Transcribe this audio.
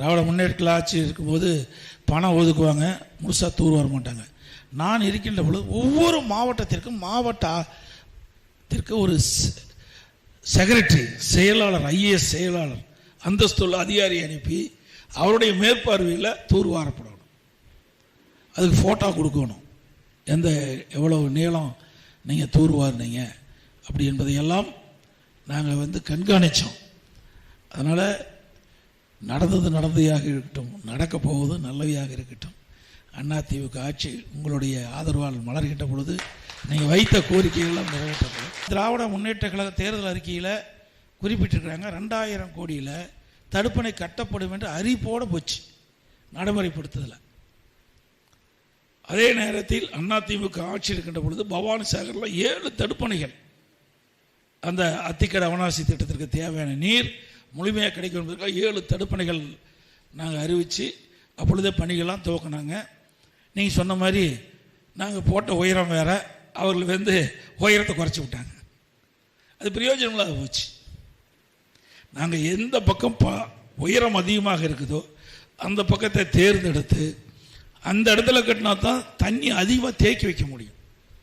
திராவிட முன்னேற்ற ஆட்சி இருக்கும்போது பணம் ஒதுக்குவாங்க. முழுசாக தூர் வர மாட்டாங்க. நான் இருக்கின்ற பொழுது ஒவ்வொரு மாவட்டத்திற்கும் மாவட்டத்திற்கு ஒரு செக்ரட்டரி செயலாளர் ஐஏஎஸ் செயலாளர் அந்தஸ்துள்ள அதிகாரி அனுப்பி அவருடைய மேற்பார்வையில் தூர் வாரப்படணும். அதுக்கு ஃபோட்டோ கொடுக்கணும். எந்த எவ்வளோ நீளம் நீங்கள் தூர்வாரினீங்க அப்படி என்பதையெல்லாம் நாங்கள் வந்து கண்காணித்தோம் அதனால் நடந்தது நடந்ததாக இருக்கட்டும் நடக்க போவது நல்லவையாக இருக்கட்டும். அதிமுக ஆட்சி உங்களுடைய ஆதரவால் மலர்கின்ற பொழுது நீங்கள் வைத்த கோரிக்கைகள்லாம் நிறைவேற்றப்படும். திராவிட முன்னேற்ற கழக தேர்தல் அறிக்கையில் குறிப்பிட்டிருக்கிறாங்க ரெண்டாயிரம் கோடியில் தடுப்பணை கட்டப்படும் என்று அறிவிப்போடு போச்சு நடைமுறைப்படுத்துதலை. அதே நேரத்தில் அதிமுக ஆட்சி இருக்கின்ற பொழுது பவானி சாகரில் ஏழு தடுப்பணைகள். அந்த அத்திக்கடை அவனாசி திட்டத்திற்கு தேவையான நீர் முழுமையாக கிடைக்கும் என்பதற்காக ஏழு தடுப்பணைகள் நாங்கள் அறிவித்து அப்பொழுதே பணிகள்லாம் துவக்கினாங்க. நீங்கள் சொன்ன மாதிரி நாங்கள் போட்ட உயரம் வேறு அவர்கள் வந்து உயரத்தை குறைச்சி விட்டாங்க. அது பிரயோஜனங்களாக போச்சு. நாங்கள் எந்த பக்கம் பா உயரம் அதிகமாக இருக்குதோ அந்த பக்கத்தை தேர்ந்தெடுத்து அந்த இடத்துல கட்டினா தான் தண்ணி அதிகமாக தேக்கி வைக்க முடியும்